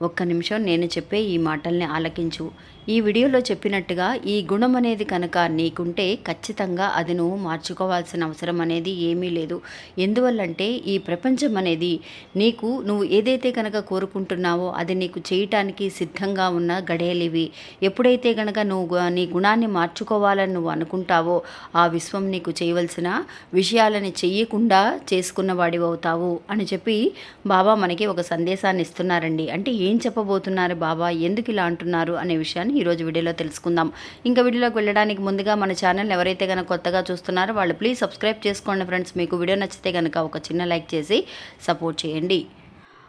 ఒక్క నిమిషం నేను చెప్పే ఈ మాటల్ని ఆలకించు. ఈ వీడియోలో చెప్పినట్టుగా ఈ గుణం అనేది కనుక నీకుంటే ఖచ్చితంగా అది నువ్వు మార్చుకోవాల్సిన అవసరం అనేది ఏమీ లేదు. ఎందువల్లంటే ఈ ప్రపంచం అనేది నీకు నువ్వు ఏదైతే కనుక కోరుకుంటున్నావో అది నీకు చేయటానికి సిద్ధంగా ఉన్న గడేలివి ఎప్పుడైతే కనుక నువ్వు నీ గుణాన్ని మార్చుకోవాలని నువ్వు అనుకుంటావో ఆ విశ్వం నీకు చేయవలసిన విషయాలని చెయ్యకుండా చేసుకున్న వాడివి అవుతావు అని చెప్పి బాబా మనకి ఒక సందేశాన్ని ఇస్తున్నారండి. అంటే ఏం చెప్పబోతున్నారు బాబా? ఎందుకు ఇలా అంటున్నారు అనే విషయాన్ని ఈరోజు వీడియోలో తెలుసుకుందాం. ఇంకా వీడియోలోకి వెళ్ళడానికి ముందుగా మన ఛానల్ ఎవరైతే కనుక కొత్తగా చూస్తున్నారో వాళ్ళు ప్లీజ్ సబ్స్క్రైబ్ చేసుకోండి ఫ్రెండ్స్. మీకు వీడియో నచ్చితే కనుక ఒక చిన్న లైక్ చేసి సపోర్ట్ చేయండి.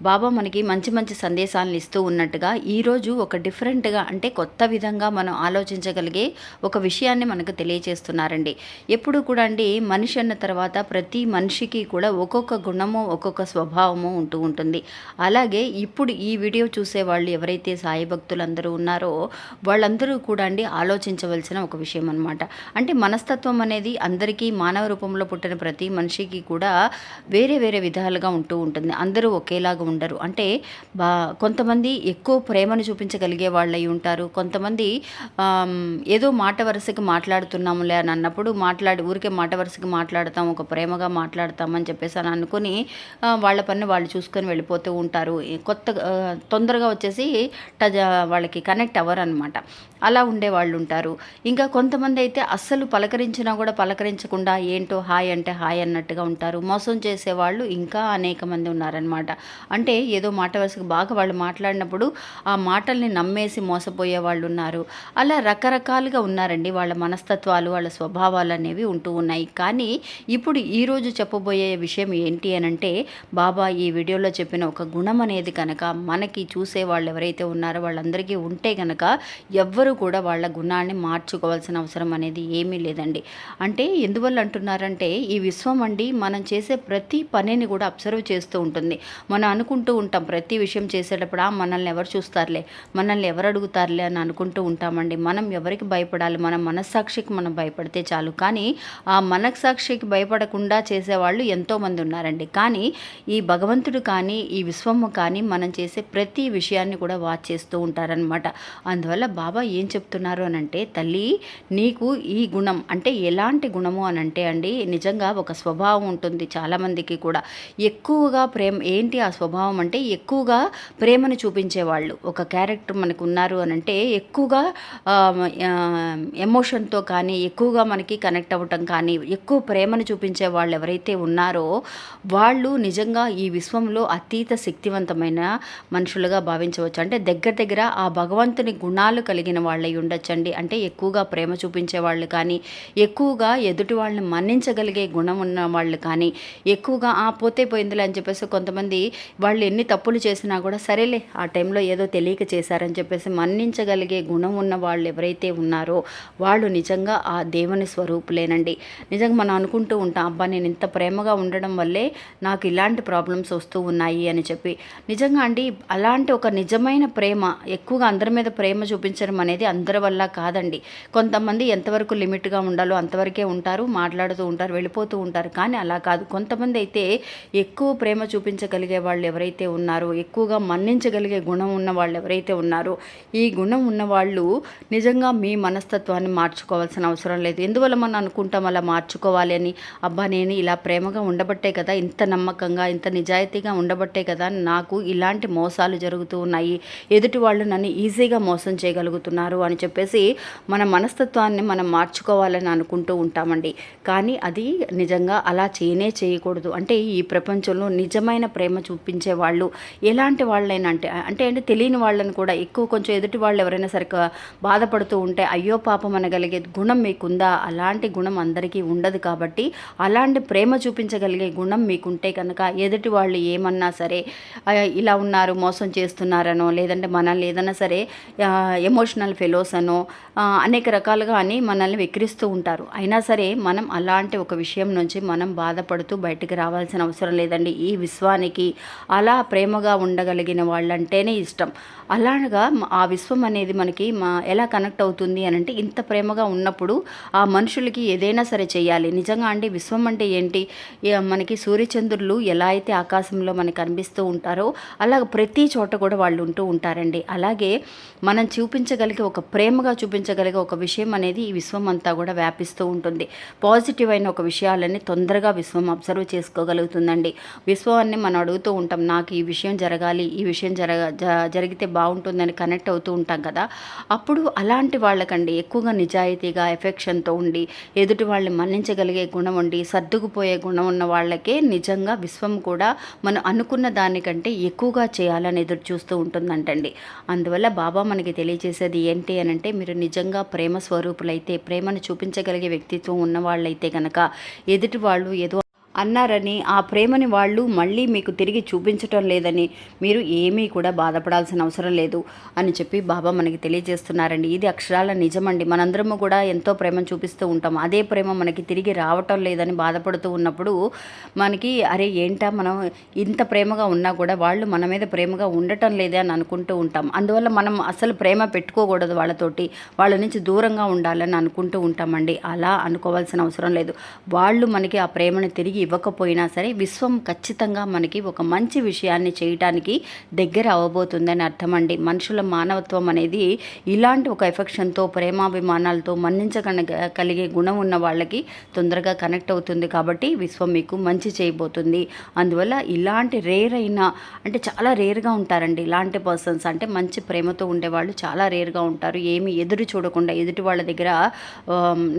బాబా మనకి మంచి మంచి సందేశాలను ఇస్తూ ఉన్నట్టుగా ఈరోజు ఒక డిఫరెంట్గా అంటే కొత్త విధంగా మనం ఆలోచించగలిగే ఒక విషయాన్ని మనకు తెలియజేస్తున్నారండి ఎప్పుడు కూడా అండి మనిషి అన్న తర్వాత ప్రతి మనిషికి కూడా ఒక్కొక్క గుణము ఒక్కొక్క స్వభావము ఉంటూ ఉంటుంది. అలాగే ఇప్పుడు ఈ వీడియో చూసే వాళ్ళు ఎవరైతే సాయి భక్తులందరూ ఉన్నారో వాళ్ళందరూ కూడా అండి ఆలోచించవలసిన ఒక విషయం అనమాట అంటే మనస్తత్వం అనేది అందరికీ మానవ రూపంలో పుట్టిన ప్రతి మనిషికి కూడా వేరే వేరే విధాలుగా ఉంటూ ఉంటుంది. అందరూ ఒకేలాగా ఉండరు. అంటే బా కొంతమంది ఎక్కువ ప్రేమను చూపించగలిగే వాళ్ళు అయి ఉంటారు. కొంతమంది ఏదో మాట వరుసకి మాట్లాడుతున్నాములే అని అన్నప్పుడు మాట్లాడి ఊరికే మాట వరుసకి మాట్లాడతాం ఒక ప్రేమగా మాట్లాడతామని చెప్పేసి అని అనుకుని వాళ్ళ పని వాళ్ళు చూసుకొని వెళ్ళిపోతూ ఉంటారు. కొత్త తొందరగా వచ్చేసి వాళ్ళకి కనెక్ట్ అవ్వరు అనమాట అలా ఉండే వాళ్ళు ఉంటారు ఇంకా కొంతమంది అయితే అస్సలు పలకరించినా కూడా పలకరించకుండా ఏంటో హాయ్ అంటే హాయ్ అన్నట్టుగా ఉంటారు. మోసం చేసేవాళ్ళు ఇంకా అనేక మంది ఉన్నారనమాట అంటే ఏదో మాట వరుసకు బాగా వాళ్ళు మాట్లాడినప్పుడు ఆ మాటల్ని నమ్మేసి మోసపోయే వాళ్ళు ఉన్నారు అలా రకరకాలుగా ఉన్నారండి వాళ్ళ మనస్తత్వాలు వాళ్ళ స్వభావాలు అనేవి ఉంటూ ఉన్నాయి. కానీ ఇప్పుడు ఈరోజు చెప్పబోయే విషయం ఏంటి అని అంటే బాబా ఈ వీడియోలో చెప్పిన ఒక గుణం అనేది కనుక మనకి చూసే వాళ్ళు ఎవరైతే ఉన్నారో వాళ్ళందరికీ ఉంటే కనుక ఎవ్వరూ కూడా వాళ్ళ గుణాన్ని మార్చుకోవాల్సిన అవసరం అనేది ఏమీ లేదండి. అంటే ఎందువల్ల అంటున్నారంటే ఈ విశ్వం అండి మనం చేసే ప్రతి పనిని కూడా అబ్జర్వ్ చేస్తూ ఉంటుంది. మనం అనుకుంటూ ఉంటాం ప్రతి విషయం చేసేటప్పుడు మనల్ని ఎవరు చూస్తారులే? మనల్ని ఎవరు అడుగుతారులే? అని అనుకుంటూ ఉంటామండి. మనం ఎవరికి భయపడాలి? మన మనస్సాక్షికి మనం భయపడితే చాలు. కానీ ఆ మనస్సాక్షికి భయపడకుండా చేసేవాళ్ళు ఎంతోమంది ఉన్నారండి. కానీ ఈ భగవంతుడు కానీ ఈ విశ్వము కానీ మనం చేసే ప్రతి విషయాన్ని కూడా వాచ్ చేస్తూ ఉంటారనమాట అందువల్ల బాబా ఏం చెప్తున్నారు అని అంటే తల్లి నీకు ఈ గుణం అంటే ఎలాంటి గుణము అని అంటే అండి నిజంగా ఒక స్వభావం ఉంటుంది చాలామందికి కూడా. ఎక్కువగా ప్రేమ ఏంటి ఆ స్వభావం అంటే ఎక్కువగా ప్రేమను చూపించేవాళ్ళు ఒక క్యారెక్టర్ మనకు ఉన్నారు అని అంటే ఎక్కువగా ఎమోషన్తో కానీ ఎక్కువగా మనకి కనెక్ట్ అవ్వటం కానీ ఎక్కువ ప్రేమను చూపించే వాళ్ళు ఎవరైతే ఉన్నారో వాళ్ళు నిజంగా ఈ విశ్వంలో అతీత శక్తివంతమైన మనుషులుగా భావించవచ్చు. అంటే దగ్గర దగ్గర ఆ భగవంతుని గుణాలు కలిగిన వాళ్ళై ఉండొచ్చండి. అంటే ఎక్కువగా ప్రేమ చూపించే వాళ్ళు కానీ ఎక్కువగా ఎదుటి వాళ్ళని మన్నించగలిగే గుణం ఉన్న వాళ్ళు కానీ ఎక్కువగా ఆ పోతే పోయిందిలే అని చెప్పేసి కొంతమంది వాళ్ళు ఎన్ని తప్పులు చేసినా కూడా సరేలే ఆ టైంలో ఏదో తెలియక చేశారని చెప్పేసి మన్నించగలిగే గుణం ఉన్న వాళ్ళు ఎవరైతే ఉన్నారో వాళ్ళు నిజంగా ఆ దేవుని స్వరూపులేనండి. నిజంగా మనం అనుకుంటూ ఉంటాం అబ్బా నేను ఇంత ప్రేమగా ఉండడం వల్లే నాకు ఇలాంటి ప్రాబ్లమ్స్ వస్తూ ఉన్నాయి అని చెప్పి. నిజంగా అండి అలాంటి ఒక నిజమైన ప్రేమ ఎక్కువగా అందరి మీద ప్రేమ చూపించడం అనేది అందరి వల్ల కాదండి. కొంతమంది ఎంతవరకు లిమిట్గా ఉండాలో అంతవరకే ఉంటారు మాట్లాడుతూ ఉంటారు వెళ్ళిపోతూ ఉంటారు. కానీ అలా కాదు. కొంతమంది అయితే ఎక్కువ ప్రేమ చూపించగలిగే వాళ్ళు ఎవరైతే ఉన్నారో ఎక్కువగా మన్నించగలిగే గుణం ఉన్న వాళ్ళు ఎవరైతే ఉన్నారో ఈ గుణం ఉన్న వాళ్ళు నిజంగా మీ మనస్తత్వాన్ని మార్చుకోవాల్సిన అవసరం లేదు. ఎందువల్ల మనం అనుకుంటాం అలా మార్చుకోవాలి అని? అబ్బా నేను ఇలా ప్రేమగా ఉండబట్టే కదా ఇంత నమ్మకంగా ఇంత నిజాయితీగా ఉండబట్టే కదా నాకు ఇలాంటి మోసాలు జరుగుతూ ఉన్నాయి. ఎదుటి వాళ్ళు నన్ను ఈజీగా మోసం చేయగలుగుతున్నారు. ఉన్నారు అని చెప్పేసి మన మనస్తత్వాన్ని మనం మార్చుకోవాలని అనుకుంటూ ఉంటామండి. కానీ అది నిజంగా అలా చేయనే చేయకూడదు. అంటే ఈ ప్రపంచంలో నిజమైన ప్రేమ చూపించే వాళ్ళు ఎలాంటి వాళ్ళైనా అంటే అంటే అంటే తెలియని వాళ్ళని కూడా ఎక్కువ కొంచెం ఎదుటి వాళ్ళు ఎవరైనా సరిగ్గా బాధపడుతూ ఉంటే అయ్యో పాపం అనగలిగే గుణం మీకుందా? అలాంటి గుణం అందరికీ ఉండదు కాబట్టి అలాంటి ప్రేమ చూపించగలిగే గుణం మీకుంటే కనుక ఎదుటి వాళ్ళు ఏమన్నా సరే ఇలా ఉన్నారు మోసం చేస్తున్నారనో లేదంటే మనల్ని ఏదైనా సరే ఎమోషనల్ ఫెలోస్ అనో అనేక రకాలుగా అని మనల్ని వెక్కిరిస్తూ ఉంటారు. అయినా సరే మనం అలాంటి ఒక విషయం నుంచి మనం బాధపడుతూ బయటికి రావాల్సిన అవసరం లేదండి. ఈ విశ్వానికి అలా ప్రేమగా ఉండగలిగిన వాళ్ళంటేనే ఇష్టం. అలాగా ఆ విశ్వం అనేది మనకి మా ఎలా కనెక్ట్ అవుతుంది అని అంటే ఇంత ప్రేమగా ఉన్నప్పుడు ఆ మనుషులకి ఏదైనా సరే చేయాలి నిజంగా అంటే విశ్వం అంటే ఏంటి? మనకి సూర్యచంద్రులు ఎలా అయితే ఆకాశంలో మనకి కనిపిస్తూ ఉంటారో అలాగ ప్రతి చోట కూడా వాళ్ళు ఉంటూ ఉంటారండి. అలాగే మనం చూపించగలిగే ఒక ప్రేమగా చూపించగలిగే ఒక విషయం అనేది ఈ విశ్వం అంతా కూడా వ్యాపిస్తూ ఉంటుంది. పాజిటివ్ అయిన ఒక విషయాలని తొందరగా విశ్వం అబ్జర్వ్ చేసుకోగలుగుతుందండి. విశ్వాన్ని మనం అడుగుతూ ఉంటాం నాకు ఈ విషయం జరగాలి ఈ విషయం జరగ జ- జరిగితే బాగుంటుందని కనెక్ట్ అవుతూ ఉంటాం కదా. అప్పుడు అలాంటి వాళ్ళకండి ఎక్కువగా నిజాయితీగా ఎఫెక్షన్తో ఉండి ఎదుటి వాళ్ళని మన్నించగలిగే గుణం ఉండి సర్దుకుపోయే గుణం ఉన్న వాళ్ళకే నిజంగా విశ్వం కూడా మనం అనుకున్న దానికంటే ఎక్కువగా చేయాలని ఎదురు చూస్తూ ఉంటుందంటండి. అందువల్ల బాబా మనకి తెలియజేసేది ఏంటి అని అంటే మీరు నిజంగా ప్రేమ స్వరూపులైతే ప్రేమను చూపించగలిగే వ్యక్తిత్వం ఉన్నవాళ్ళైతే కనుక ఎదుటి వాళ్ళు ఏదో అన్నారని ఆ ప్రేమని వాళ్ళు మళ్ళీ మీకు తిరిగి చూపించటం లేదని మీరు ఏమీ కూడా బాధపడాల్సిన అవసరం లేదు అని చెప్పి బాబా మనకి తెలియజేస్తున్నారండి. ఇది అక్షరాల నిజమండి. మనందరము కూడా ఎంతో ప్రేమను చూపిస్తూ ఉంటాం. అదే ప్రేమ మనకి తిరిగి రావటం లేదని బాధపడుతూ ఉన్నప్పుడు మనకి అరే ఏంటా మనం ఇంత ప్రేమగా ఉన్నా కూడా వాళ్ళు మన మీద ప్రేమగా ఉండటం లేదే అని అనుకుంటూ ఉంటాం. అందువల్ల మనం అసలు ప్రేమ పెట్టుకోకూడదు వాళ్ళతోటి. వాళ్ళ నుంచి దూరంగా ఉండాలని అనుకుంటూ ఉంటామండి. అలా అనుకోవాల్సిన అవసరం లేదు. వాళ్ళు మనకి ఆ ప్రేమను తిరిగి ఇవ్వకపోయినా సరే విశ్వం ఖచ్చితంగా మనకి ఒక మంచి విషయాన్ని చేయటానికి దగ్గర అవ్వబోతుందని అర్థమండి. మనుషుల మానవత్వం అనేది ఇలాంటి ఒక ఎఫెక్షన్తో ప్రేమాభిమానాలతో మన్నించగన కలిగే గుణం ఉన్న వాళ్ళకి తొందరగా కనెక్ట్ అవుతుంది కాబట్టి విశ్వం మీకు మంచి చేయబోతుంది. అందువల్ల ఇలాంటి రేర్ అయిన అంటే చాలా రేర్గా ఉంటారండి. ఇలాంటి పర్సన్స్ అంటే మంచి ప్రేమతో ఉండేవాళ్ళు చాలా రేర్గా ఉంటారు. ఏమి ఎదురు చూడకుండా ఎదుటి వాళ్ళ దగ్గర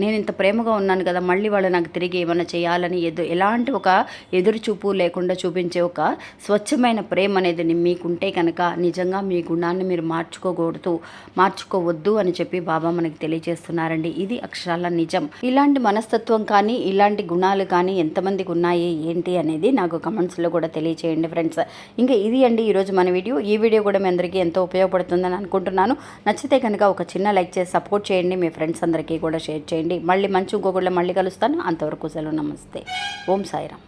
నేను ఇంత ప్రేమగా ఉన్నాను కదా మళ్ళీ వాళ్ళు నాకు తిరిగి ఏమైనా చేయాలని ఎదు ఎలాంటి ఒక ఎదురు చూపు లేకుండా చూపించే ఒక స్వచ్ఛమైన ప్రేమ అనేది మీకుంటే కనుక నిజంగా మీ గుణాన్ని మీరు మార్చుకోకూడదు మార్చుకోవద్దు అని చెప్పి బాబా మనకి తెలియజేస్తున్నారండి. ఇది అక్షరాల నిజం. ఇలాంటి మనస్తత్వం కానీ ఇలాంటి గుణాలు కానీ ఎంతమందికి ఉన్నాయి ఏంటి అనేది నాకు కమెంట్స్లో కూడా తెలియచేయండి ఫ్రెండ్స్. ఇంకా ఇది అండి ఈరోజు మన వీడియో. ఈ వీడియో కూడా మీ అందరికీ ఎంతో ఉపయోగపడుతుందని అనుకుంటున్నాను. నచ్చితే కనుక ఒక చిన్న లైక్ చేసి సపోర్ట్ చేయండి. మీ ఫ్రెండ్స్ అందరికీ కూడా షేర్ చేయండి. మళ్ళీ మంచి ఇంకొకళ్ళు మళ్ళీ కలుస్తాను. అంతవరకు సెలవు. నమస్తే. ఓం Sam